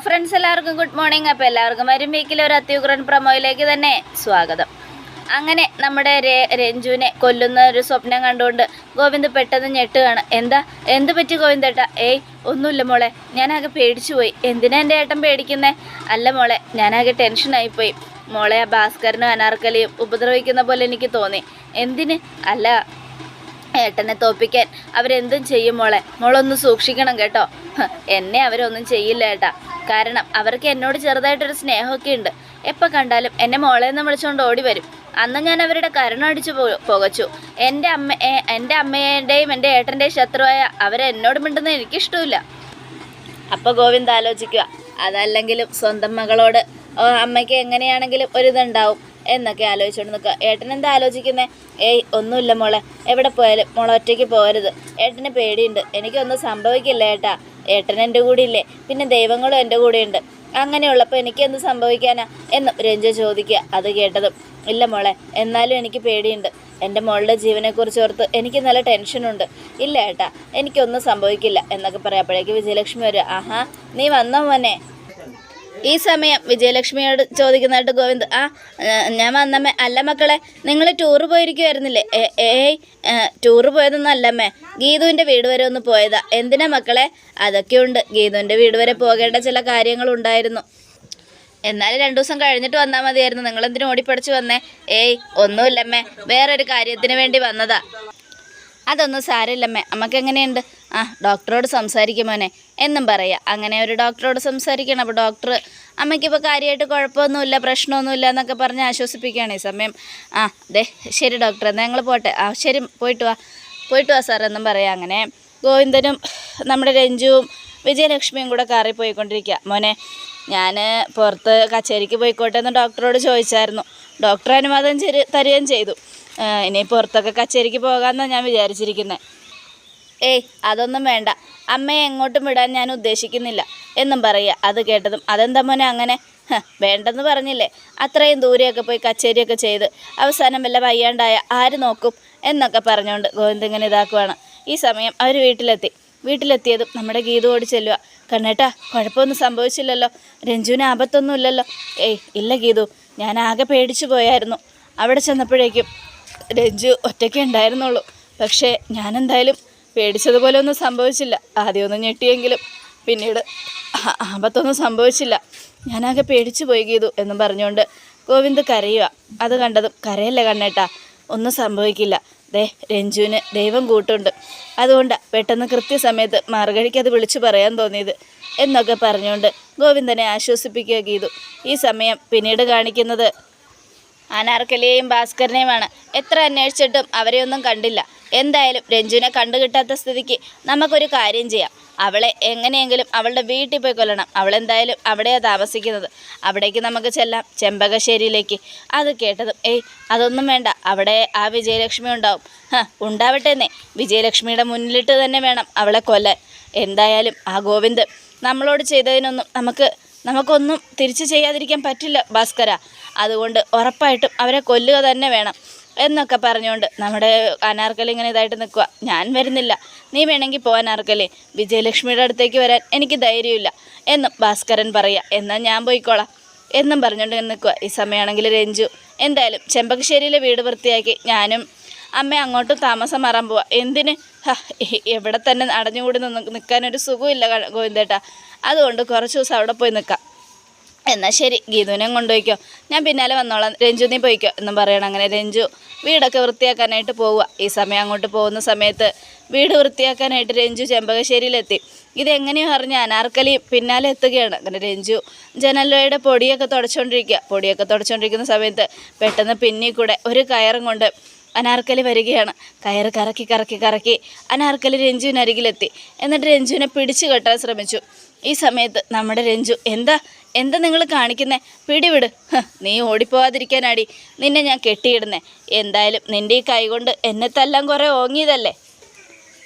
Friends എല്ലാവർക്കും good morning അപ്പോൾ എല്ലാവർക്കും വരും വീക്കിലെ ഒരു അത്യുഗ്രൻ പ്രമോയിലേക്ക് തന്നെ സ്വാഗതം. അങ്ങനെ നമ്മുടെ രേ- രഞ്ജുവിനെ കൊല്ലുന്ന ഒരു സ്വപ്നം കണ്ടുകൊണ്ട് ഗോവിന്ദ് പെട്ടെന്ന് ഞെട്ടുകയാണ്. എന്താ? എന്ത് പറ്റി ഗോവിന്ദേട്ടാ ഏയ് ഒന്നുമില്ല മോളെ. ഞാനാകെ പേടിച്ചു പോയി. എന്തിനാ എന്റെ ഏട്ടൻ പേടിക്കുന്നേ? അല്ല മോളെ ഞാനാകെ ടെൻഷനായിപ്പോയി മോളെ ആ ഭാസ്കരനും അനാർക്കലിയും ഉപദ്രവിക്കുന്ന പോലെ എനിക്ക് തോന്നി. എന്തിന്? അല്ല ഏട്ടനെ തോപ്പിക്കാൻ അവരെന്തും ചെയ്യും മോളെ. മോളൊന്ന് സൂക്ഷിക്കണം കേട്ടോ. എന്നെ അവരൊന്നും ചെയ്യില്ല ഏട്ടാ. കാരണം അവർക്ക് എന്നോട് ചെറുതായിട്ടൊരു സ്നേഹമൊക്കെ ഉണ്ട്. എപ്പോൾ കണ്ടാലും എന്നെ മോളെ എന്ന് വിളിച്ചുകൊണ്ട് ഓടി വരും. അന്ന് ഞാൻ അവരുടെ കരുണ അടിച്ചു പുകച്ചു. എന്റെ അമ്മ എന്റെ അമ്മയുടെയും എന്റെ ഏട്ടന്റെയും ശത്രുവായ അവരെ അവരെന്നോട് മിണ്ടുന്നത് എനിക്കിഷ്ടമില്ല. അപ്പോൾ ഗോവിന്ദ് ആലോചിക്കുക. അതല്ലെങ്കിലും സ്വന്തം മകളോട് അമ്മയ്ക്ക് എങ്ങനെയാണെങ്കിലും ഒരിതുണ്ടാവും എന്നൊക്കെ ആലോചിച്ചുകൊണ്ട് നിൽക്കുക. ഏട്ടൻ എന്താ ആലോചിക്കുന്നത് ഏയ് ഒന്നുമില്ല മോളെ. എവിടെ പോയാലും മോളെ ഒറ്റയ്ക്ക് പോകരുത്. ഏട്ടന് പേടിയുണ്ട്. എനിക്കൊന്നും സംഭവിക്കില്ല ഏട്ടാ. ഏട്ടൻ എന്റെ കൂടെ ഇല്ലേ പിന്നെ ദൈവങ്ങളും എന്റെ കൂടെയുണ്ട്. അങ്ങനെയുള്ളപ്പോൾ എനിക്ക് എന്ത് സംഭവിക്കാനാ? എന്നും രഞ്ജു ചോദിക്കുക. അത് കേട്ടതും ഇല്ല മോളെ എന്നാലും എനിക്ക് പേടിയുണ്ട്. എന്റെ മോളുടെ ജീവനെക്കുറിച്ച് ഓർത്ത് എനിക്ക് നല്ല ടെൻഷനുണ്ട്. ഇല്ല ഏട്ടാ എനിക്കൊന്നും സംഭവിക്കില്ല എന്നൊക്കെ പറയാം. അപ്പോഴേക്ക് വിജയലക്ഷ്മി വരിക. ആഹാ നീ വന്നോ മോനെ? ഈ സമയം വിജയലക്ഷ്മിയോട് ചോദിക്കുന്നതായിട്ട് ഗോവിന്ദ് ആ ഞാൻ വന്നമ്മേ. അല്ല മക്കളെ നിങ്ങൾ ടൂറ് പോയിരിക്കുമായിരുന്നില്ലേ ഏ- ടൂറ് പോയതൊന്നും അല്ലമ്മേ. ഗീതുവിന്റെ വീട് വരെ ഒന്ന് പോയതാ. എന്തിനാ മക്കളെ? അതൊക്കെ ഉണ്ട്. ഗീതുവിന്റെ വീട് വരെ പോകേണ്ട ചില കാര്യങ്ങളുണ്ടായിരുന്നു. എന്നാലും രണ്ടു ദിവസം കഴിഞ്ഞിട്ട് വന്നാൽ മതിയായിരുന്നു. നിങ്ങൾ എന്തിനു ഓടിപ്പടിച്ച് വന്നേ? ഏയ് ഒന്നുമില്ലമ്മേ. വേറൊരു കാര്യത്തിന് വേണ്ടി വന്നതാ. അതൊന്നും സാരമില്ലമ്മേ. അമ്മയ്ക്ക് എങ്ങനെയുണ്ട് ആ ഡോക്ടറോട് സംസാരിക്കും മോനെ. എന്നും പറയാം. അങ്ങനെ ഒരു ഡോക്ടറോട് സംസാരിക്കണം. അപ്പോൾ ഡോക്ടർ അമ്മയ്ക്കിപ്പോൾ കാര്യമായിട്ട് കുഴപ്പമൊന്നുമില്ല പ്രശ്നമൊന്നുമില്ല എന്നൊക്കെ പറഞ്ഞ് ആശ്വസിപ്പിക്കുകയാണ് ഈ സമയം. ആ അതെ ശരി ഡോക്ടർ എന്നാൽ ഞങ്ങൾ പോട്ടെ. ആ ശരി പോയിട്ട് വാ. പോയിട്ട് വാ സാർ എന്നും പറയാം. അങ്ങനെ ഗോവിന്ദനും നമ്മുടെ രഞ്ജുവും വിജയലക്ഷ്മിയും കൂടെ കാറി പോയിക്കൊണ്ടിരിക്കുക മോനെ ഞാൻ പുറത്ത് കച്ചേരിക്ക് പോയിക്കോട്ടെ എന്ന് ഡോക്ടറോട് ചോദിച്ചായിരുന്നു. ഡോക്ടർ അനുവാദം തരികയും ചെയ്തു. ഇനി പുറത്തൊക്കെ കച്ചേരിക്ക് പോകാമെന്നാണ് ഞാൻ വിചാരിച്ചിരിക്കുന്നത് ഏയ് അതൊന്നും വേണ്ട. അമ്മയെ എങ്ങോട്ടും വിടാൻ ഞാൻ ഉദ്ദേശിക്കുന്നില്ല എന്നും പറയുക. അത് കേട്ടതും അതെന്താ മോനെ അങ്ങനെ? വേണ്ടെന്ന് പറഞ്ഞില്ലേ? അത്രയും ദൂരെയൊക്കെ പോയി കച്ചേരിയൊക്കെ ചെയ്ത് അവസാനം വല്ല വയ്യാണ്ടായ ആര് നോക്കും എന്നൊക്കെ പറഞ്ഞുകൊണ്ട് ഗോവിന്ദ് ഇങ്ങനെ ഇതാക്കുവാണ്. ഈ സമയം അവർ വീട്ടിലെത്തി. വീട്ടിലെത്തിയതും നമ്മുടെ ഗീത ഓടി ചെല്ലുക കണ്ണേട്ടാ കുഴപ്പമൊന്നും സംഭവിച്ചില്ലല്ലോ. രഞ്ജുവിന് ആപത്തൊന്നും ഇല്ലല്ലോ ഏയ് ഇല്ല ഗീതു. ഞാൻ ആകെ പേടിച്ചു പോയായിരുന്നു. അവിടെ ചെന്നപ്പോഴേക്കും രഞ്ജു ഒറ്റയ്ക്ക് ഉണ്ടായിരുന്നുള്ളൂ. പക്ഷേ ഞാനെന്തായാലും പേടിച്ചതുപോലെ ഒന്നും സംഭവിച്ചില്ല. ആദ്യമൊന്നും ഞെട്ടിയെങ്കിലും പിന്നീട് ആപത്തൊന്നും സംഭവിച്ചില്ല. ഞാനാകെ പേടിച്ചു പോയി ഗീതു എന്നും പറഞ്ഞുകൊണ്ട് ഗോവിന്ദ് കരയുക. അത് കണ്ടതും കരയല്ല കണ്ണേട്ടാ ഒന്നും സംഭവിക്കില്ല. ദേ രഞ്ജുവിന് ദൈവം കൂട്ടുണ്ട്. അതുകൊണ്ട് പെട്ടെന്ന് കൃത്യസമയത്ത് മാർഗഴിക്ക് അത് വിളിച്ചു പറയാൻ തോന്നിയത് എന്നൊക്കെ പറഞ്ഞുകൊണ്ട് ഗോവിന്ദനെ ആശ്വസിപ്പിക്കുക ഗീതു. ഈ സമയം പിന്നീട് കാണിക്കുന്നത് അനാർക്കലിയെയും ഭാസ്കരനെയുമാണ്. എത്ര അന്വേഷിച്ചിട്ടും അവരെയൊന്നും കണ്ടില്ല. എന്തായാലും രഞ്ജുവിനെ കണ്ടുകിട്ടാത്ത സ്ഥിതിക്ക് നമുക്കൊരു കാര്യം ചെയ്യാം. അവളെ എങ്ങനെയെങ്കിലും അവളുടെ വീട്ടിൽ പോയി കൊല്ലണം. അവളെന്തായാലും അവിടെയാണ് താമസിക്കുന്നത്. അവിടേക്ക് നമുക്ക് ചെല്ലാം. ചെമ്പകശ്ശേരിയിലേക്ക്. അത് കേട്ടതും ഏയ് അതൊന്നും വേണ്ട. അവിടെ ആ വിജയലക്ഷ്മി ഉണ്ടാവും. ഹ ഉണ്ടാവട്ടെന്നേ വിജയലക്ഷ്മിയുടെ മുന്നിലിട്ട് തന്നെ വേണം അവളെ കൊല്ലാൻ. എന്തായാലും ആ ഗോവിന്ദ് നമ്മളോട് ചെയ്തതിനൊന്നും നമുക്ക് നമുക്കൊന്നും തിരിച്ചു ചെയ്യാതിരിക്കാൻ പറ്റില്ല ഭാസ്കര. അതുകൊണ്ട് ഉറപ്പായിട്ടും അവരെ കൊല്ലുക തന്നെ വേണം എന്നൊക്കെ പറഞ്ഞുകൊണ്ട് നമ്മുടെ അനാർക്കലി ഇങ്ങനെ ഇതായിട്ട് നിൽക്കുക ഞാൻ വരുന്നില്ല. നീ വേണമെങ്കിൽ പോ അനാർക്കലി. വിജയലക്ഷ്മിയുടെ അടുത്തേക്ക് വരാൻ എനിക്ക് ധൈര്യമില്ല എന്നും ഭാസ്കരൻ പറയുക എന്നാൽ ഞാൻ പോയിക്കോളാം എന്നും പറഞ്ഞുകൊണ്ട് നിൽക്കുക ഈ സമയമാണെങ്കിൽ രഞ്ജു എന്തായാലും ചെമ്പകശ്ശേരിയിലെ വീട് വൃത്തിയാക്കി ഞാനും അമ്മ അങ്ങോട്ട് താമസം മാറാൻ പോവാ. എന്തിന്? എവിടെ തന്നെ അടഞ്ഞുകൂടി നിന്ന് നിൽക്കാനൊരു സുഖമില്ല ഗോവിന്ദേട്ടാ. അതുകൊണ്ട് കുറച്ച് ദിവസം അവിടെ പോയി നിൽക്കാം എന്നാൽ ശരി ഗീതുവിനെ കൊണ്ടുപോയിക്കോ. ഞാൻ പിന്നാലെ വന്നോളാം. രഞ്ജു നീ പോയിക്കോ. എന്നും പറയണം അങ്ങനെ രഞ്ജു വീടൊക്കെ വൃത്തിയാക്കാനായിട്ട് പോവുക ഈ സമയം അങ്ങോട്ട് പോകുന്ന സമയത്ത് വീട് വൃത്തിയാക്കാനായിട്ട് രഞ്ജു ചെമ്പകശ്ശേരിയിലെത്തി. ഇതെങ്ങനെയോ അറിഞ്ഞ അനാർക്കലി പിന്നാലെ എത്തുകയാണ്. അങ്ങനെ രഞ്ജു ജനലയുടെ പൊടിയൊക്കെ തുടച്ചുകൊണ്ടിരിക്കുക പൊടിയൊക്കെ തുടച്ചുകൊണ്ടിരിക്കുന്ന സമയത്ത് പെട്ടെന്ന് പിന്നിൽ കൂടെ ഒരു കയറും കൊണ്ട് അനാർക്കലി വരികയാണ്. കയറ് കറക്കി കറക്കി കറക്കി അനാർക്കലി രഞ്ജുവിനരികിലെത്തി എന്നിട്ട് രഞ്ജുവിനെ പിടിച്ചു കെട്ടാൻ ശ്രമിച്ചു. ഈ സമയത്ത് നമ്മുടെ രഞ്ജു എന്താ? എന്താ നിങ്ങൾ കാണിക്കുന്നേ? പിടിവിട്. നീ ഓടിപ്പോവാതിരിക്കാനാടി. നിന്നെ ഞാൻ കെട്ടിയിടുന്നേ. എന്തായാലും നിന്റെ ഈ കൈ കൊണ്ട് എന്നെ തല്ലാൻ കുറേ ഓങ്ങിയതല്ലേ?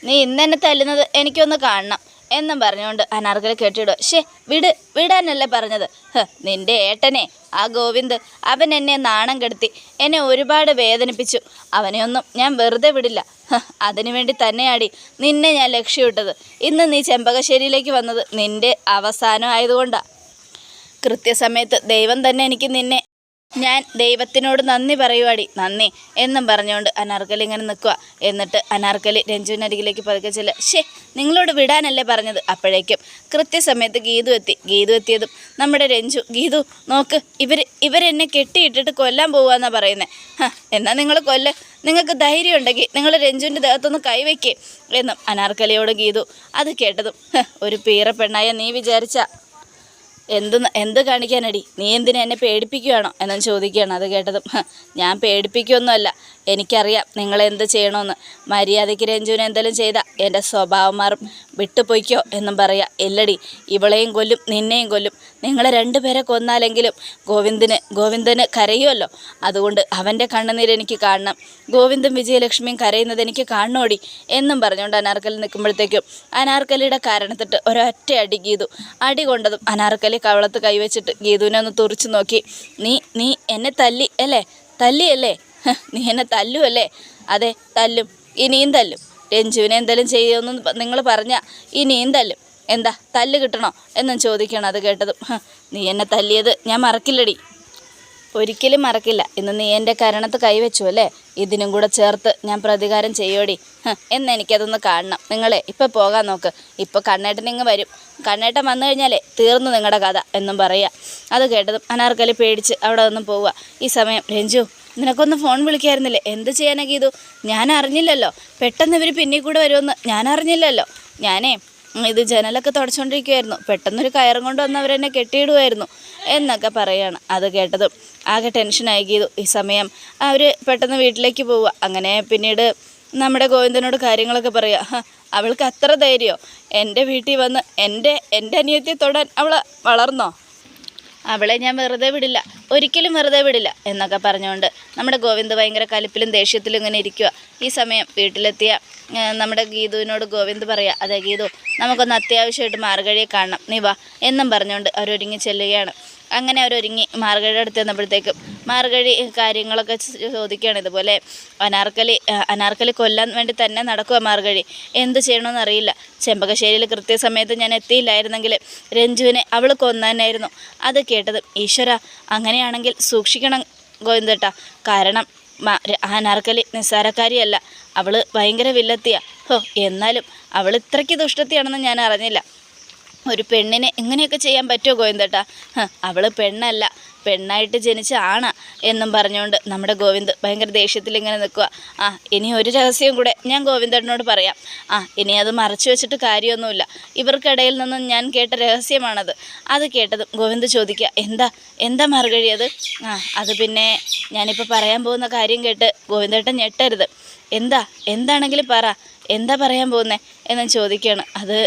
നീ ഇന്ന് എന്നെ തല്ലുന്നത് എനിക്കൊന്ന് കാണണം. എന്നും പറഞ്ഞുകൊണ്ട് അനാർക്കലി കെട്ടിയിടുക ഷേ വിട് വിടാനല്ലേ പറഞ്ഞത്. നിന്റെ ഏട്ടനെ ആ ഗോവിന്ദ് അവൻ എന്നെ നാണം കെടുത്തി എന്നെ ഒരുപാട് വേദനിപ്പിച്ചു. അവനെയൊന്നും ഞാൻ വെറുതെ വിടില്ല. അതിനു അതിനുവേണ്ടി തന്നെയാടി നിന്നെ ഞാൻ ലക്ഷ്യമിട്ടത്. ഇന്ന് നീ ചെമ്പകശ്ശേരിയിലേക്ക് വന്നത് നിന്റെ അവസാനം ആയതുകൊണ്ടാണ് കൃത്യസമയത്ത് ദൈവം തന്നെ എനിക്ക് നിന്നെ ഞാൻ ദൈവത്തിനോട് നന്ദി പറയുവാടി. നന്ദി എന്നും പറഞ്ഞുകൊണ്ട് അനാർക്കലി ഇങ്ങനെ നിൽക്കുക. എന്നിട്ട് അനാർക്കലി രഞ്ജുവിനരികിലേക്ക് പതുക്കെ ചെല്ല ഷേ നിങ്ങളോട് വിടാനല്ലേ പറഞ്ഞത്? അപ്പോഴേക്കും കൃത്യസമയത്ത് ഗീതു എത്തി. ഗീതു എത്തിയതും നമ്മുടെ രഞ്ജു ഗീതു നോക്ക് ഇവർ ഇവരെന്നെ കെട്ടിയിട്ടിട്ട് കൊല്ലാൻ പോവാന്നാണ് പറയുന്നത് എന്നാൽ നിങ്ങൾ കൊല്ല നിങ്ങൾക്ക് ധൈര്യം ഉണ്ടെങ്കിൽ നിങ്ങൾ രഞ്ജുവിന്റെ ദേഹത്തൊന്ന് കൈവയ്ക്കേ. എന്നും അനാർക്കലിയോട് ഗീതു അത് കേട്ടതും ഒരു പീറ പെണ്ണായ നീ വിചാരിച്ച എന്ത് എന്ത് കാണിക്കാനടി? നീ എന്തിനാ എന്നെ പേടിപ്പിക്കുകയാണോ എന്നും ചോദിക്കുകയാണ് അത് കേട്ടതും. "ഹ, ഞാൻ പേടിപ്പിക്കുകയൊന്നുമല്ല എനിക്കറിയാം നിങ്ങളെന്ത് ചെയ്യണമെന്ന് മര്യാദയ്ക്ക് രഞ്ജുവിനെ എന്തെങ്കിലും ചെയ്താൽ എന്റെ സ്വഭാവം മാറും. വിട്ടുപോയിക്കോ എന്നും പറയാം. ഇല്ലടി ഇവളെയും കൊല്ലും നിന്നെയും കൊല്ലും. നിങ്ങളെ രണ്ടുപേരെ കൊന്നാലെങ്കിലും ഗോവിന്ദന് ഗോവിന്ദന് കരയുമല്ലോ അതുകൊണ്ട് അവന്റെ കണ്ണുനീര് എനിക്ക് കാണണം. ഗോവിന്ദും വിജയലക്ഷ്മിയും കരയുന്നത് എനിക്ക് കാണണോടി? എന്നും പറഞ്ഞുകൊണ്ട് അനാർക്കലി നിൽക്കുമ്പോഴത്തേക്കും അനാർക്കലിയുടെ കാരണത്തിട്ട് ഒരൊറ്റ അടി ഗീതു. അടി കൊണ്ടതും അനാർക്കലി കവളത്ത് കൈവച്ചിട്ട് ഗീതുവിനെ ഒന്ന് തുറിച്ചു നോക്കി. നീ നീ എന്നെ തല്ലി അല്ലേ? തല്ലിയല്ലേ നീ എന്നെ തല്ലുമല്ലേ അതെ തല്ലും. ഇനിയും തല്ലും. രഞ്ജുവിനെ എന്തെങ്കിലും ചെയ്യുമെന്ന് നിങ്ങൾ പറഞ്ഞാൽ ഇനിയും തല്ലും. എന്താ തല്ല് കിട്ടണോ എന്നും ചോദിക്കണം അത് കേട്ടതും. നീ എന്നെ തല്ലിയത് ഞാൻ മറക്കില്ലടി. ഒരിക്കലും മറക്കില്ല. ഇന്ന് നീ എന്റെ കരണത്ത് കൈവച്ചു അല്ലേ? ഇതിനും കൂടെ ചേർത്ത് ഞാൻ പ്രതികാരം ചെയ്യോടി. എന്ന് എനിക്കതൊന്ന് കാണണം. നിങ്ങളെ ഇപ്പം പോകാൻ നോക്ക്. ഇപ്പോൾ കണ്ണേട്ടൻ ഇങ്ങ് വരും. കണ്ണേട്ടൻ വന്നു കഴിഞ്ഞാലേ തീർന്നു നിങ്ങളുടെ കഥ എന്നും പറയുക അത് കേട്ടതും അനാർക്കലി പേടിച്ച് അവിടെ ഒന്നും പോവുക. ഈ സമയം രഞ്ജു നിനക്കൊന്ന് ഫോൺ വിളിക്കായിരുന്നില്ലേ? എന്ത് ചെയ്യാനൊക്കെ ഇതു ഞാൻ അറിഞ്ഞില്ലല്ലോ. പെട്ടെന്ന് ഇവർ പിന്നെ കൂടെ വരുമെന്ന് ഞാൻ അറിഞ്ഞില്ലല്ലോ. ഞാനേ ഇത് ജനലൊക്കെ തുടച്ചുകൊണ്ടിരിക്കുമായിരുന്നു പെട്ടെന്നൊരു കയറും കൊണ്ട് വന്ന് അവരെന്നെ കെട്ടിയിടുമായിരുന്നു എന്നൊക്കെ പറയാണ്. അത് കേട്ടതും ആകെ ടെൻഷൻ ഗീതു. ഈ സമയം അവർ പെട്ടെന്ന് വീട്ടിലേക്ക് പോവുക. അങ്ങനെ പിന്നീട് നമ്മുടെ ഗോവിന്ദനോട് കാര്യങ്ങളൊക്കെ പറയുക. "ഹ, അവൾക്ക് അത്ര ധൈര്യമോ എന്റെ വീട്ടിൽ വന്ന് എന്റെ എന്റെ അനിയത്തിയെ തൊടാൻ അവൾ വളർന്നോ? അവളെ ഞാൻ വെറുതെ വിടില്ല. ഒരിക്കലും വെറുതെ വിടില്ല എന്നൊക്കെ പറഞ്ഞുകൊണ്ട് നമ്മുടെ ഗോവിന്ദ് ഭയങ്കര കലിപ്പിലും ദേഷ്യത്തിലും ഇങ്ങനെ ഇരിക്കുക ഈ സമയം വീട്ടിലെത്തിയ നമ്മുടെ ഗീതുവിനോട് ഗോവിന്ദ് പറയുക അതെ ഗീതു നമുക്കൊന്ന് അത്യാവശ്യമായിട്ട് മാർഗഴിയെ കാണണം. നീ വാ എന്നും പറഞ്ഞുകൊണ്ട് അവരൊരുങ്ങി ചെല്ലുകയാണ്. അങ്ങനെ അവരൊരുങ്ങി മാർഗഴിയുടെ അടുത്ത് ചെന്നപ്പോഴത്തേക്കും മാർഗഴി കാര്യങ്ങളൊക്കെ ചോദിക്കുകയാണ് ഇതുപോലെ അനാർക്കലി അനാർക്കലി കൊല്ലാൻ വേണ്ടി തന്നെ നടക്കുക മാർഗഴി. എന്ത് ചെയ്യണമെന്ന് അറിയില്ല. ചെമ്പകശ്ശേരിയിൽ കൃത്യസമയത്ത് ഞാൻ എത്തിയില്ലായിരുന്നെങ്കിൽ രഞ്ജുവിനെ അവൾ കൊന്നാനായിരുന്നു അത് കേട്ടത് ഈശ്വര അങ്ങനെയാണെങ്കിൽ സൂക്ഷിക്കണം ഗോവിന്ദേട്ട. കാരണം അനാർക്കലി നിസ്സാരക്കാരിയല്ല. അവൾ ഭയങ്കര വില്ലത്തിയാ. ഹോ എന്നാലും അവൾ ഇത്രയ്ക്ക് ദുഷ്ടത്തിയാണെന്ന് ഞാൻ അറിഞ്ഞില്ല. ഒരു പെണ്ണിനെ ഇങ്ങനെയൊക്കെ ചെയ്യാൻ പറ്റുമോ ഗോവിന്ദേട്ടാ? അവൾ പെണ്ണല്ല പെണ്ണായിട്ട് ജനിച്ച ആണ എന്നും പറഞ്ഞുകൊണ്ട് നമ്മുടെ ഗോവിന്ദ് ഭയങ്കര ദേഷ്യത്തിൽ ഇങ്ങനെ നിൽക്കുക ആ ഇനി ഒരു രഹസ്യം കൂടെ ഞാൻ ഗോവിന്ദേട്ടനോട് പറയാം. ആ ഇനി അത് മറച്ചു വെച്ചിട്ട് കാര്യമൊന്നുമില്ല. ഇവർക്കിടയിൽ നിന്നും ഞാൻ കേട്ട രഹസ്യമാണത്. അത് കേട്ടതും ഗോവിന്ദ് ചോദിക്കുക എന്താ എന്താ മറുകഴി അത്? ആ അത് പിന്നെ ഞാനിപ്പോൾ പറയാൻ പോകുന്ന കാര്യം കേട്ട് ഗോവിന്ദേട്ടൻ ഞെട്ടരുത്. എന്താ എന്താണെങ്കിലും പറ. എന്താ പറയാൻ പോകുന്നേ? എന്ന് ചോദിക്കുകയാണ്. അത്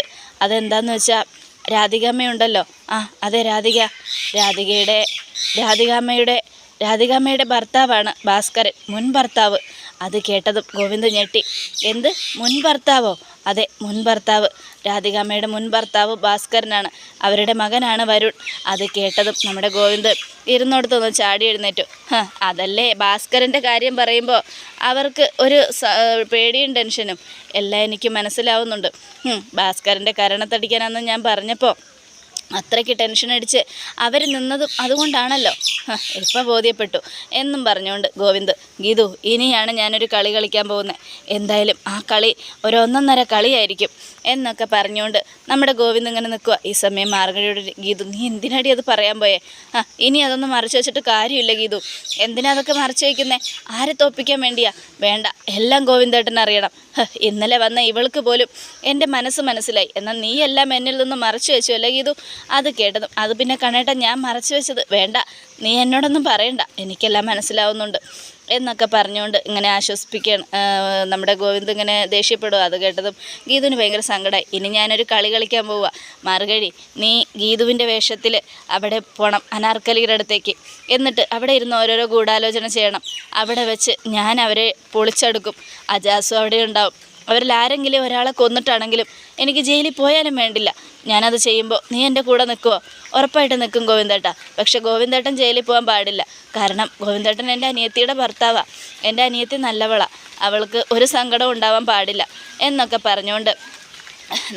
അതെന്താന്ന് വെച്ചാൽ രാധികാമ്മയുണ്ടല്ലോ. ആ അതെ രാധിക. രാധികയുടെ രാധികാമ്മയുടെ രാധികാമ്മയുടെ ഭർത്താവാണ് ഭാസ്കരൻ മുൻ ഭർത്താവ്. അത് കേട്ടതും ഗോവിന്ദ് ഞെട്ടി. എന്ത്? മുൻ ഭർത്താവോ? അതെ മുൻ ഭർത്താവ്. രാധികാമ്മയുടെ മുൻ ഭർത്താവ് ഭാസ്കരനാണ്. അവരുടെ മകനാണ് വരുൺ. അത് കേട്ടതും നമ്മുടെ ഗോവിന്ദ് ഇരുന്നോടത്തൊന്ന് ചാടി എഴുന്നേറ്റു. അതല്ലേ? ഭാസ്കരന്റെ കാര്യം പറയുമ്പോൾ അവർക്ക് ഒരു പേടിയും ടെൻഷനും എല്ലാം എനിക്ക് മനസ്സിലാവുന്നുണ്ട്. ഭാസ്കരന്റെ കരണത്തടിക്കാനാണെന്ന് ഞാൻ പറഞ്ഞപ്പോൾ അത്രയ്ക്ക് ടെൻഷൻ അടിച്ച് അവർ നിന്നത് അതുകൊണ്ടാണല്ലോ. ഇപ്പം ബോധ്യപ്പെട്ടു. എന്നും പറഞ്ഞുകൊണ്ട് ഗോവിന്ദ് ഗീതു ഇനിയാണ് ഞാനൊരു കളി കളിക്കാൻ പോകുന്നത് എന്തായാലും ആ കളി ഒരൊന്നൊന്നര കളിയായിരിക്കും എന്നൊക്കെ പറഞ്ഞുകൊണ്ട് നമ്മുടെ ഗോവിന്ദ് ഇങ്ങനെ നിൽക്കുക ഈ സമയം മാർഗഴിയുടെ ഗീതു നീ എന്തിനാടി അത് പറയാൻ പോയേ? ആ ഇനി അതൊന്നും മറച്ചു വെച്ചിട്ട് കാര്യമില്ല ഗീതു. എന്തിനാ അതൊക്കെ മറച്ചു വയ്ക്കുന്നേ ആരെ തോപ്പിക്കാൻ വേണ്ടിയാ? വേണ്ട എല്ലാം ഗോവിന്ദേട്ടൻ അറിയണം. ഇന്നലെ വന്ന ഇവൾക്ക് പോലും എന്റെ മനസ്സ് മനസ്സിലായി. എന്നാൽ നീ എല്ലാം എന്നിൽ നിന്ന് മറച്ചു വെച്ചു അല്ലേ ഗീതു? അത് കേട്ടതും. അത് പിന്നെ കണേട്ട ഞാൻ മറച്ചു വെച്ചത്. വേണ്ട നീ എന്നോടൊന്നും പറയണ്ട. എനിക്കെല്ലാം മനസ്സിലാവുന്നുണ്ട് എന്നൊക്കെ പറഞ്ഞുകൊണ്ട് ഇങ്ങനെ ആശ്വസിപ്പിക്കുകയാണ് നമ്മുടെ ഗോവിന്ദ് ഇങ്ങനെ ദേഷ്യപ്പെടുക അത് കേട്ടതും ഗീതുവിന് ഭയങ്കര സങ്കടമായി ഇനി ഞാനൊരു കളി കളിക്കാൻ പോവുക മാർഗഴി നീ ഗീതുവിന്റെ വേഷത്തിൽ അവിടെ പോകണം അനാർക്കലിയുടെ അടുത്തേക്ക്. എന്നിട്ട് അവിടെ ഇരുന്ന് ഓരോരോ ഗൂഢാലോചന ചെയ്യണം. അവിടെ വെച്ച് ഞാൻ അവരെ പൊളിച്ചെടുക്കും. അജാസും അവിടെ ഉണ്ടാവും. അവരിൽ ആരെങ്കിലും ഒരാളെ കൊന്നിട്ടാണെങ്കിലും എനിക്ക് ജയിലിൽ പോയാലും വേണ്ടില്ല. ഞാനത് ചെയ്യുമ്പോൾ നീ എന്റെ കൂടെ നിൽക്കുമോ ഉറപ്പായിട്ട് നിൽക്കും ഗോവിന്ദേട്ട. പക്ഷെ ഗോവിന്ദേട്ടൻ ജയിലിൽ പോകാൻ പാടില്ല. കാരണം ഗോവിന്ദേട്ടൻ എന്റെ അനിയത്തിയുടെ ഭർത്താവാണ് എന്റെ അനിയത്തി നല്ലവളാണ് അവൾക്ക് ഒരു സങ്കടവും ഉണ്ടാവാൻ പാടില്ല എന്നൊക്കെ പറഞ്ഞുകൊണ്ട്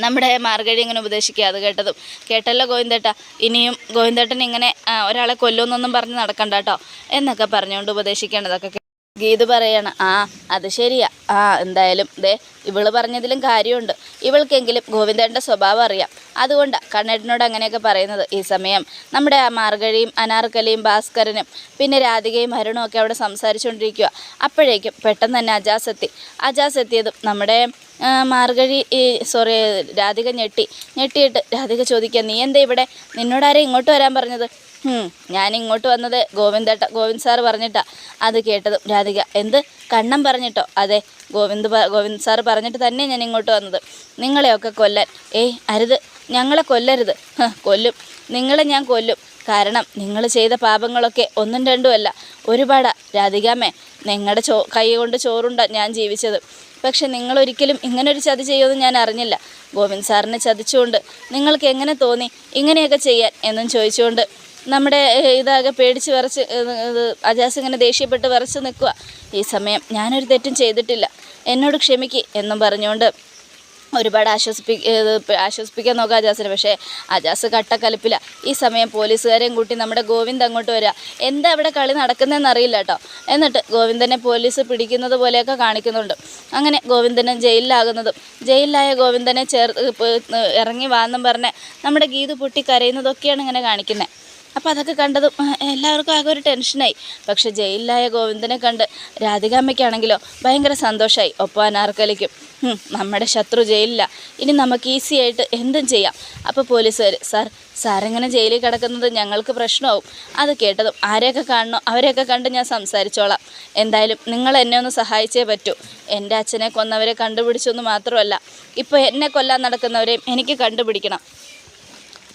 നമ്മുടെ മാർഗഴി ഇങ്ങനെ ഉപദേശിക്കുക. അത് കേട്ടതും കേട്ടല്ലോ ഗോവിന്ദേട്ട. ഇനിയും ഗോവിന്ദേട്ടൻ ഇങ്ങനെ ഒരാളെ കൊല്ലുമെന്നൊന്നും പറഞ്ഞ് നടക്കണ്ട കേട്ടോ. എന്നൊക്കെ പറഞ്ഞുകൊണ്ട് ഉപദേശിക്കേണ്ടതൊക്കെ ഗീതു പറയണം ആ അത് ശരിയാ. ആ എന്തായാലും ദേ ഇവൾ പറഞ്ഞതിലും കാര്യമുണ്ട്. ഇവൾക്കെങ്കിലും ഗോവിന്ദന്റെ സ്വഭാവം അറിയാം. അതുകൊണ്ടാണ് കണ്ണേട്ടനോട് അങ്ങനെയൊക്കെ പറയുന്നത്. ഈ സമയം നമ്മുടെ ആ മാർഗഴിയും അനാർക്കലിയും ഭാസ്കരനും പിന്നെ രാധികയും അരുണും ഒക്കെ അവിടെ സംസാരിച്ചുകൊണ്ടിരിക്കുക അപ്പോഴേക്കും പെട്ടെന്ന് തന്നെ അജാസ് എത്തി അജാസ് എത്തിയതും നമ്മുടെ മാർഗഴി സോറി രാധിക ഞെട്ടി. ഞെട്ടിയിട്ട് രാധിക ചോദിക്കുക നീ എന്താ ഇവിടെ? നിന്നോടാരെയും ഇങ്ങോട്ട് വരാൻ പറഞ്ഞത്? ഞാൻ ഇങ്ങോട്ട് വന്നത് ഗോവിന്ദേട്ട ഗോവിന്ദ് സാർ പറഞ്ഞിട്ടാ. അത് കേട്ടത് രാധിക. എന്ത്? കണ്ണം പറഞ്ഞിട്ടോ? അതെ ഗോവിന്ദ് ഗോവിന്ദ് സാർ പറഞ്ഞിട്ട് തന്നെ ഞാൻ ഇങ്ങോട്ട് വന്നത്. നിങ്ങളെയൊക്കെ കൊല്ലാൻ. ഏയ് അരുത്. ഞങ്ങളെ കൊല്ലരുത്. കൊല്ലും. നിങ്ങളെ ഞാൻ കൊല്ലും. കാരണം നിങ്ങൾ ചെയ്ത പാപങ്ങളൊക്കെ ഒന്നും രണ്ടുമല്ല ഒരുപാടാ. രാധികാമേ നിങ്ങളുടെ ചോ കൈ കൊണ്ട് ചോറുണ്ട ഞാൻ ജീവിച്ചത്. പക്ഷെ നിങ്ങളൊരിക്കലും ഇങ്ങനൊരു ചതി ചെയ്യുമെന്ന് ഞാൻ അറിഞ്ഞില്ല. ഗോവിന്ദ് സാറിനെ ചതിച്ചുകൊണ്ട് നിങ്ങൾക്ക് എങ്ങനെ തോന്നി? ഇങ്ങനെയൊക്കെ ചെയ്യാൻ എന്നും ചോദിച്ചുകൊണ്ട് നമ്മുടെ ഇതാകെ പേടിച്ച് വിറച്ച് അജാസ് ഇങ്ങനെ ദേഷ്യപ്പെട്ട് വിറച്ച് നിൽക്കുക. ഈ സമയം ഞാനൊരു തെറ്റും ചെയ്തിട്ടില്ല. എന്നോട് ക്ഷമിക്ക് എന്നും പറഞ്ഞുകൊണ്ട് ഒരുപാട് ആശ്വസിപ്പി ആശ്വസിപ്പിക്കാൻ നോക്കുക അജാസിന്. പക്ഷേ അജാസ് കട്ടക്കലിപ്പില്ല. ഈ സമയം പോലീസുകാരെയും കൂട്ടി നമ്മുടെ ഗോവിന്ദ് അങ്ങോട്ട് വരിക എന്താ അവിടെ കളി നടക്കുന്നതെന്ന് അറിയില്ല കേട്ടോ. എന്നിട്ട് ഗോവിന്ദനെ പോലീസ് പിടിക്കുന്നത് പോലെയൊക്കെ കാണിക്കുന്നുണ്ട്. അങ്ങനെ ഗോവിന്ദനെ ജയിലിലാകുന്നതും ജയിലിലായ ഗോവിന്ദനെ ചേർ ഇറങ്ങി വാന്നും പറഞ്ഞ് നമ്മുടെ ഗീത് പൊട്ടി കരയുന്നതൊക്കെയാണ് ഇങ്ങനെ കാണിക്കുന്നത് അപ്പോൾ അതൊക്കെ കണ്ടതും എല്ലാവർക്കും ആകെ ഒരു ടെൻഷനായി. പക്ഷെ ജയിലിലായ ഗോവിന്ദനെ കണ്ട് രാധികാമ്മയ്ക്കാണെങ്കിലോ ഭയങ്കര സന്തോഷമായി ഒപ്പം അനാർക്കലിക്കും. നമ്മുടെ ശത്രു ജയിലില്ല ഇനി നമുക്ക് ഈസി ആയിട്ട് എന്തും ചെയ്യാം. അപ്പോൾ പോലീസുകാർ സാർ സാറിങ്ങനെ ജയിലിൽ കിടക്കുന്നത് ഞങ്ങൾക്ക് പ്രശ്നമാവും. അത് കേട്ടതും ആരെയൊക്കെ കാണണോ അവരെയൊക്കെ കണ്ട് ഞാൻ സംസാരിച്ചോളാം. എന്തായാലും നിങ്ങൾ എന്നെ ഒന്ന് സഹായിച്ചേ പറ്റൂ. എന്റെ അച്ഛനെ കൊന്നവരെ കണ്ടുപിടിച്ചൊന്ന് മാത്രമല്ല ഇപ്പോൾ എന്നെ കൊല്ലാൻ നടക്കുന്നവരെയും എനിക്ക് കണ്ടുപിടിക്കണം.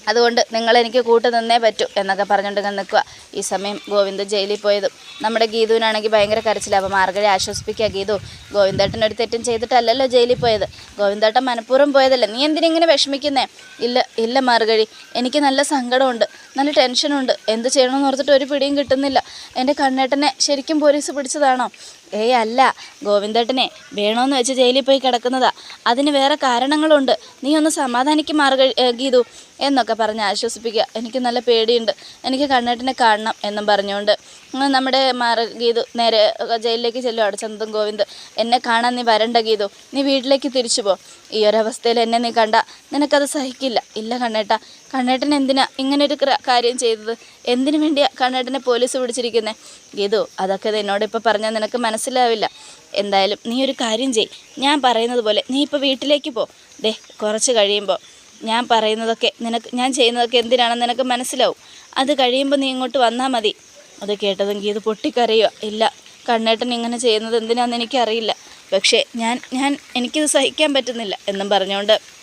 അതുകൊണ്ട് നിങ്ങളെനിക്ക് കൂട്ടു നിന്നേ പറ്റൂ എന്നൊക്കെ പറഞ്ഞുകൊണ്ട് നിൽക്കുക. ഈ സമയം ഗോവിന്ദ് ജയിലിൽ പോയതും. നമ്മുടെ ഗീതുവിനാണെങ്കിൽ ഭയങ്കര കരച്ചില്ല അപ്പോൾ മാർഗരെ ആശ്വസിപ്പിക്കുക. ഗീതു ഗോവിന്ദേട്ടൻ ഒരു തെറ്റും ചെയ്തിട്ടല്ലല്ലോ ജയിലിൽ പോയത്. ഗോവിന്ദേട്ടൻ മനഃപൂർവം പോയതല്ലേ? നീ എന്തിനിങ്ങനെ വിഷമിക്കുന്നേ? ഇല്ല ഇല്ല മാർഗഴി. എനിക്ക് നല്ല സങ്കടമുണ്ട്. നല്ല ടെൻഷനുണ്ട്. എന്ത് ചെയ്യണമെന്ന് ഓർത്തിട്ട് ഒരു പിടിയും കിട്ടുന്നില്ല. എന്റെ കണ്ണേട്ടനെ ശരിക്കും പോലീസ് പിടിച്ചതാണോ? ഏയ് അല്ല. ഗോവിന്ദേട്ടനെ വേണോന്ന് വെച്ച് ജയിലിൽ പോയി കിടക്കുന്നതാ. അതിന് വേറെ കാരണങ്ങളുണ്ട്. നീ ഒന്ന് സമാധാനിക്ക് മാറുക ഗീതു എന്നൊക്കെ പറഞ്ഞ് ആശ്വസിപ്പിക്കുക. എനിക്ക് നല്ല പേടിയുണ്ട്. എനിക്ക് കണ്ണേട്ടനെ കാണണം എന്നും പറഞ്ഞുകൊണ്ട്. നമ്മുടെ മാറ ഗീതു നേരെ ജയിലിലേക്ക് ചെല്ലു അവിടെ ചെന്നതും ഗോവിന്ദ് എന്നെ കാണാൻ നീ വരണ്ട ഗീതു നീ വീട്ടിലേക്ക് തിരിച്ചു പോ. ഈ ഒരവസ്ഥയിൽ എന്നെ നീ കണ്ട നിനക്കത് സഹിക്കില്ല. ഇല്ല കണ്ണേട്ട കണ്ണേട്ടൻ എന്തിനാ ഇങ്ങനൊരു ക്ര- കാര്യം ചെയ്തത്? എന്തിനു വേണ്ടിയാ കണ്ണേട്ടനെ പോലീസ് പിടിച്ചിരിക്കുന്നത് ഗീതു അതൊക്കെ എന്നോട് ഇപ്പോൾ പറഞ്ഞാൽ നിനക്ക് മനസ്സിലാവില്ല. എന്തായാലും നീ ഒരു കാര്യം ചെയ് ഞാൻ പറയുന്നത് പോലെ നീ ഇപ്പോൾ വീട്ടിലേക്ക് പോ. ദേ കുറച്ച് കഴിയുമ്പോൾ ഞാൻ പറയുന്നതൊക്കെ നിനക്ക് ഞാൻ ചെയ്യുന്നതൊക്കെ എന്തിനാണെന്ന് നിനക്ക് മനസ്സിലാവും. അത് കഴിയുമ്പോൾ നീ ഇങ്ങോട്ട് വന്നാൽ മതി. അത് കേട്ടതെങ്കിൽ ഇത് പൊട്ടിക്കരയുക. ഇല്ല കണ്ണേട്ടൻ ഇങ്ങനെ ചെയ്യുന്നത് എന്തിനാണെന്ന് എനിക്കറിയില്ല. പക്ഷേ ഞാൻ ഞാൻ എനിക്കിത് സഹിക്കാൻ പറ്റുന്നില്ല എന്നും പറഞ്ഞുകൊണ്ട്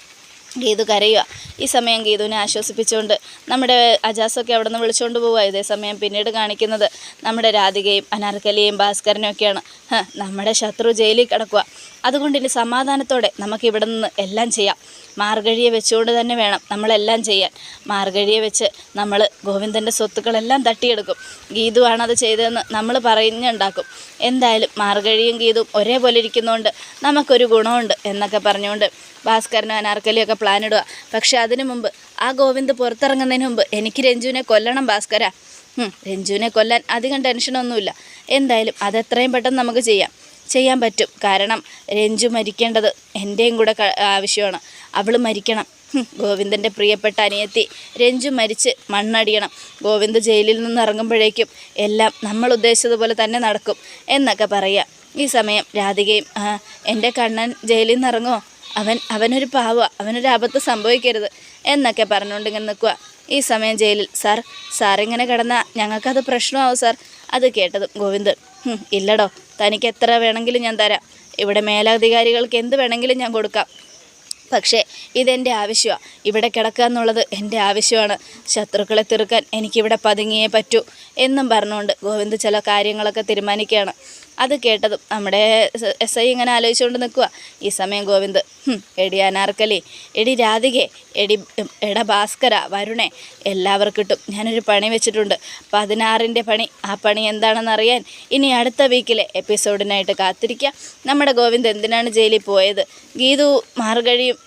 ഗീതു കരയുക. ഈ സമയം ഗീതുവിനെ ആശ്വസിപ്പിച്ചുകൊണ്ട് നമ്മുടെ അജാസൊക്കെ അവിടെ നിന്ന് വിളിച്ചുകൊണ്ട് പോവുക. ഇതേ സമയം പിന്നീട് കാണിക്കുന്നത് നമ്മുടെ രാധികയും അനാർക്കലിയും ഭാസ്കരനും ഒക്കെയാണ്. ഹ, നമ്മുടെ ശത്രു ജയിലിൽ കിടക്കുക. അതുകൊണ്ട് ഇനി സമാധാനത്തോടെ നമുക്ക് ഇവിടെ നിന്ന് എല്ലാം ചെയ്യാം. മാർഗഴിയെ വെച്ചുകൊണ്ട് തന്നെ വേണം നമ്മളെല്ലാം ചെയ്യാൻ. മാർഗഴിയെ വെച്ച് നമ്മൾ ഗോവിന്ദന്റെ സ്വത്തുക്കളെല്ലാം തട്ടിയെടുക്കും. ഗീതുവാണത് ചെയ്തതെന്ന് നമ്മൾ പറഞ്ഞുണ്ടാക്കും എന്തായാലും മാർഗഴിയും ഗീതും ഒരേപോലെ ഇരിക്കുന്നതുകൊണ്ട് നമുക്കൊരു ഗുണമുണ്ട് എന്നൊക്കെ പറഞ്ഞുകൊണ്ട് ഭാസ്കരനും അനാർക്കലിയും ഒക്കെ പ്ലാൻ ഇടുക. പക്ഷെ അതിനു മുമ്പ് ആ ഗോവിന്ദ് പുറത്തിറങ്ങുന്നതിന് മുമ്പ് എനിക്ക് രഞ്ജുവിനെ കൊല്ലണം ഭാസ്കര. രഞ്ജുവിനെ കൊല്ലാൻ അധികം ടെൻഷനൊന്നുമില്ല എന്തായാലും അതെത്രയും പെട്ടെന്ന് നമുക്ക് ചെയ്യാം. ചെയ്യാൻ പറ്റും. കാരണം രഞ്ജു മരിക്കേണ്ടത് എന്റെയും കൂടെ ആവശ്യമാണ്. അവൾ മരിക്കണം. ഗോവിന്ദന്റെ പ്രിയപ്പെട്ട അനിയത്തി രഞ്ജു മരിച്ച് മണ്ണടിയണം. ഗോവിന്ദ് ജയിലിൽ നിന്ന് ഇറങ്ങുമ്പോഴേക്കും എല്ലാം നമ്മൾ ഉദ്ദേശിച്ചതുപോലെ തന്നെ നടക്കും എന്നൊക്കെ പറയുക ഈ സമയം രാധികയും എന്റെ കണ്ണൻ ജയിലിൽ നിന്ന് ഇറങ്ങുമോ അവൻ അവനൊരു പാവ അവനൊരു ആപത്ത് സംഭവിക്കരുത് എന്നൊക്കെ പറഞ്ഞുകൊണ്ട് ഇങ്ങനെ നിൽക്കുക ഈ സമയം ജയിലിൽ. സാർ ഇങ്ങനെ കിടന്നാൽ ഞങ്ങൾക്കത് പ്രശ്നമാവും സാർ. അത് കേട്ടത് ഗോവിന്ദ് ഇല്ലടോ. തനിക്ക് എത്ര വേണമെങ്കിലും ഞാൻ തരാം. ഇവിടെ മേലധികാരികൾക്ക് എന്ത് വേണമെങ്കിലും ഞാൻ കൊടുക്കാം. പക്ഷേ ഇതെന്റെ ആവശ്യമാണ് ഇവിടെ കിടക്കുക എന്നുള്ളത് എന്റെ ആവശ്യമാണ്. ശത്രുക്കളെ തീർക്കാൻ എനിക്കിവിടെ പതുങ്ങിയേ പറ്റൂ എന്നും പറഞ്ഞുകൊണ്ട് ഗോവിന്ദ് ചില കാര്യങ്ങളൊക്കെ തീരുമാനിക്കുകയാണ്. അത് കേട്ടതും നമ്മുടെ എസ് ഐ ഇങ്ങനെ ആലോചിച്ചുകൊണ്ട് നിൽക്കുക ഈ സമയം ഗോവിന്ദ് എടി അനാർക്കലി എടി രാധികെ എടി എട ഭാസ്കര വരുണെ എല്ലാവർക്കും കിട്ടും. ഞാനൊരു പണി വെച്ചിട്ടുണ്ട്. പതിനാറിന്റെ പണി. ആ പണി എന്താണെന്ന് അറിയാൻ ഇനി അടുത്ത വീക്കിലെ എപ്പിസോഡിനായിട്ട് കാത്തിരിക്കുക നമ്മുടെ ഗോവിന്ദ് എന്തിനാണ് ജയിലിൽ പോയത്? ഗീതു മാർഗഴിയും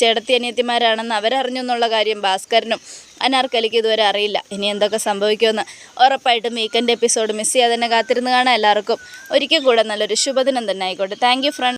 ചേടത്തി അനിയത്തിമാരാണെന്ന് അവരറിഞ്ഞു എന്നുള്ള കാര്യം ഭാസ്കരനും അനാർക്കലിക്ക് ഇതുവരെ അറിയില്ല. ഇനി എന്തൊക്കെ സംഭവിക്കുമെന്ന് ഉറപ്പായിട്ടും വീക്കെൻഡ് എപ്പിസോഡ് മിസ് ചെയ്യാതെ തന്നെ കാത്തിരുന്ന് കാണാം എല്ലാവർക്കും. ഒരിക്കൽ കൂടെ നല്ലൊരു ശുഭദിനം തന്നെ ആയിക്കോട്ടെ. Thank front